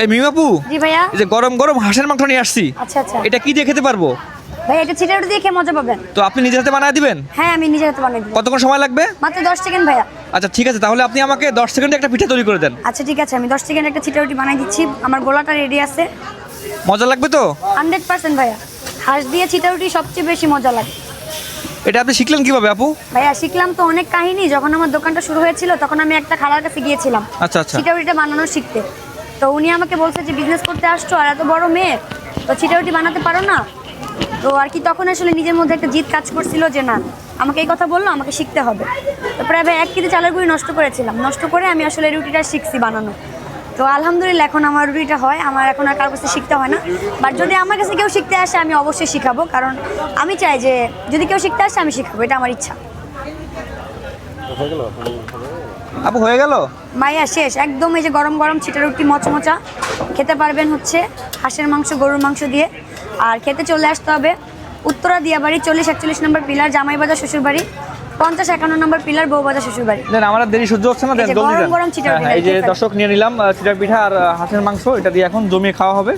এই মিমাপু জি ভাইয়া। এই যে গরম গরম হাঁসের মাংস নিয়ে আসছি। আচ্ছা আচ্ছা। এটা কি দিয়ে খেতে পারব? ভাই এটা ছিটা রুটি দিয়ে খেয়ে মজা পাবেন। তো আপনি নিজের হাতে বানায় দিবেন? হ্যাঁ আমি নিজে হাতে বানিয়ে দিবো। কতক্ষণ সময় লাগবে? মাত্র দশ সেকেন্ড ভাইয়া। আচ্ছা ঠিক আছে তাহলে আপনি আমাকে দশ সেকেন্ডে একটা পিঠা তৈরি করে দেন। আচ্ছা ঠিক আছে আমি দশ সেকেন্ড একটা ছিটা রুটি বানিয়ে দিচ্ছি। আমার গোলাটা রেডি আছে। মজা লাগবে তো? হান্ড্রেড পার্সেন্ট ভাইয়া। হাঁস দিয়ে ছিটা রুটি সবচেয়ে বেশি মজা লাগে। এটা আপনি শিখলেন কীভাবে আপু? ভাইয়া শিখলাম তো অনেক কাহিনী। যখন আমার দোকানটা শুরু হয়েছিল তখন আমি একটা খালার কাছে গিয়েছিলাম। আচ্ছা আচ্ছা। চিটাউটিটা বানানো শিখতে। তো উনি আমাকে বলছে যে বিজনেস করতে আসছো আর এত বড় মেয়ে, তো চিটাউটি বানাতে পারো না? তো আর কি তখন আসলে নিজের মধ্যে একটা জিত কাজ করছিল যে, না, আমাকে এই কথা বলল, আমাকে শিখতে হবে। তো প্রায় এক কেজি চালের গুঁড়ি নষ্ট করেছিলাম। নষ্ট করে আমি আসলে রুটিটা শিখছি বানানো। তো আলহামদুলিল্লাহ এখন আমার রুটিটা হয়। আমার এখন আর কারোর কাছে শিখতে হয় না। বাট যদি আমার কাছে কেউ শিখতে আসে, আমি অবশ্যই শিখাবো। কারণ আমি চাই যে, যদি কেউ শিখতে আসে, আমি শিখাবো। এটা আমার ইচ্ছা। আপু হয়ে গেল? মাইয়া শেষ। একদম এই যে গরম গরম ছিটা রুটি মচমচা। খেতে পারবেন হচ্ছে হাঁসের মাংস গরুর মাংস দিয়ে। আর খেতে চলে আসতে হবে উত্তরা দিয়াবাড়ি চল্লিশ একচল্লিশ নম্বর পিলার জামাইবাজার শ্বশুরবাড়ি পঞ্চাশ একান্ন নম্বর পিলার বউবাজার শ্বশুরবাড়ি। দেন আমার দেরি সহ্য হচ্ছে না দেন গরম গরম চিটার হ্যাঁ, এই যে দর্শক নিয়ে নিলাম চিটার পিঠা আর হাঁসের মাংস এটা দিয়ে এখন জমিয়ে খাওয়া হবে।